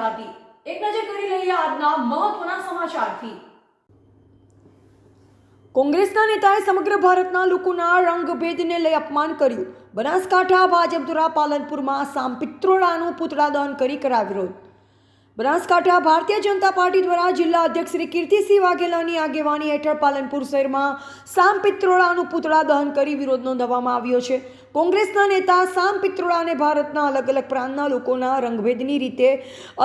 ગુજરાતી એક નજર કરી લઈએ આજના મહત્વના સમાચારથી. કોંગ્રેસના નેતાએ સમગ્ર ભારતના લોકોના રંગભેદને લઈ અપમાન કર્યું. બનાસકાંઠા, ભાજપ દ્વારા પાલનપુરમાં સામ પિત્રોડાનું પુતળા દહન કરી કરાવ્યો વિરોધ. બનાસકાંઠા ભારતીય જનતા પાર્ટી દ્વારા જિલ્લા અધ્યક્ષ શ્રી કીર્તિસિંહ વાઘેલાની આગેવાની હેઠળ પાલનપુર શહેરમાં સામ પિત્રોડાનું પુતળા દહન કરી વિરોધ નોંધાવવામાં આવ્યો છે. કોંગ્રેસના નેતા સામ પિત્રોડાને ભારતના અલગ અલગ પ્રાંતના લોકોના રંગભેદની રીતે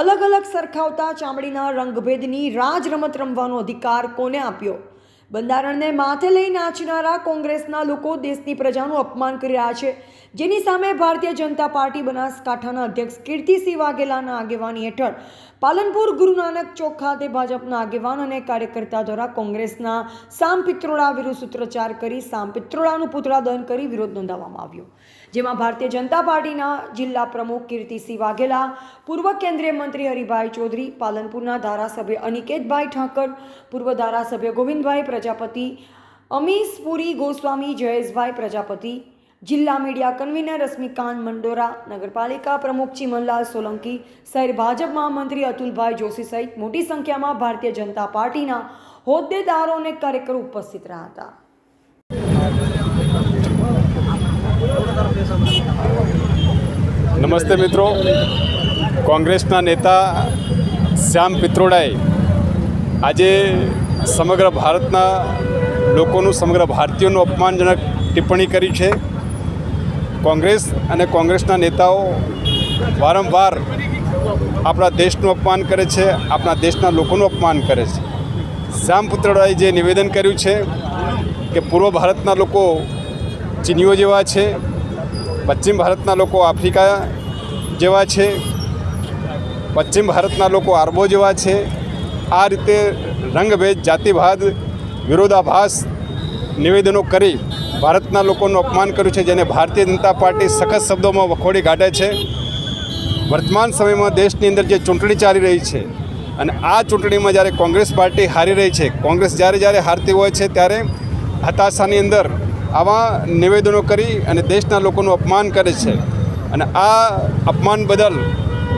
અલગ અલગ સરખાવતા ચામડીના રંગભેદની રાજ રમત રમવાનો અધિકાર કોને આપ્યો? બંધારણને માથે લઈ નાચનારા કોંગ્રેસના લોકો દેશની પ્રજાનું અપમાન કરી રહ્યા છે. જેની સામે ભારતીય જનતા પાર્ટી બનાસકાંઠાના અધ્યક્ષ કીર્તિસિંહ વાઘેલાના આગેવાની હેઠળ પાલનપુર ગુરુ નાનક ચોક ખાતે ભાજપના આગેવાન અને કાર્યકર્તા દ્વારા કોંગ્રેસના સામ પિત્રોડા વિરુદ્ધ સૂત્રોચ્ચાર કરી સામ પિત્રોડાનું પુતળા દહન કરી વિરોધ નોંધાવવામાં આવ્યો. જેમાં ભારતીય જનતા પાર્ટીના જિલ્લા પ્રમુખ કીર્તિસિંહ વાઘેલા, પૂર્વ કેન્દ્રીય મંત્રી હરિભાઈ ચૌધરી, પાલનપુરના ધારાસભ્ય અનિકેતભાઈ ઠાકર, પૂર્વ ધારાસભ્ય ગોવિંદભાઈ પ્રજાપતિ અમીશ પુરી ગોસ્વામી, જયેશભાઈ પ્રજાપતિ, જિલ્લા મીડિયા કન્વીનર રશ્મિકાંત મંડોરા, નગરપાલિકા પ્રમુખ ચિમનલાલ સોલંકી શહેર ભાજપ મહામંત્રી અતુલભાઈ જોશી સહિત મોટી સંખ્યામાં ભારતીય જનતા પાર્ટીના હોદ્દેદારો અને કાર્યકરો ઉપસ્થિત રહ્યા હતા. નમસ્તે મિત્રો. કોંગ્રેસના નેતા શ્યામ પિત્રોડાએ આજે સમગ્ર ભારતના લોકોનું, સમગ્ર ભારતીયોનું અપમાનજનક ટિપ્પણી કરી છે. કોંગ્રેસ અને કોંગ્રેસના નેતાઓ વારંવાર આપણા દેશનું અપમાન કરે છે, આપણા દેશના લોકોનું અપમાન કરે છે. શ્યામ પિત્રોડાએ જે નિવેદન કર્યું છે કે પૂર્વ ભારતના લોકો ચીનીઓ જેવા છે, પશ્ચિમ ભારતના લોકો આફ્રિકા જેવા છે, પશ્ચિમ ભારતના લોકો આરબો જેવા છે આ રીતે રંગભેદ, જાતિવાદ, વિરોધાભાસ નિવેદનો કરી ભારતના લોકોનું અપમાન કર્યું છે, જેને ભારતીય જનતા પાર્ટી સખત શબ્દોમાં વખોડી કાઢે છે. વર્તમાન સમયમાં દેશની અંદર જે ચૂંટણી ચાલી રહી છે અને આ ચૂંટણીમાં જ્યારે કોંગ્રેસ પાર્ટી હારી રહી છે, કોંગ્રેસ જ્યારે જ્યારે હારતી હોય છે, ત્યારે હતાશાની અંદર આવા નિવેદનો કરી અને દેશના લોકોનું અપમાન કરે છે. અને આ અપમાન બદલ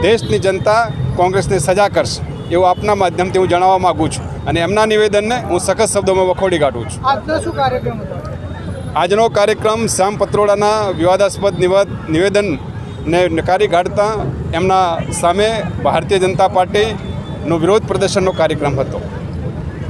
દેશની જનતા કોંગ્રેસને સજા કરશે. એવું આપના માધ્યમથી હું જણાવવા માગું છું. અને એમના નિવેદનને હું સખત શબ્દોમાં વખોડી કાઢું છું. આજનો શું કાર્યક્રમ આજનો કાર્યક્રમ શ્યામ પત્રોડાના વિવાદાસ્પદ નિવાદ નિવેદનને નકારી કાઢતા એમના સામે ભારતીય જનતા પાર્ટીનો વિરોધ પ્રદર્શનનો કાર્યક્રમ હતો.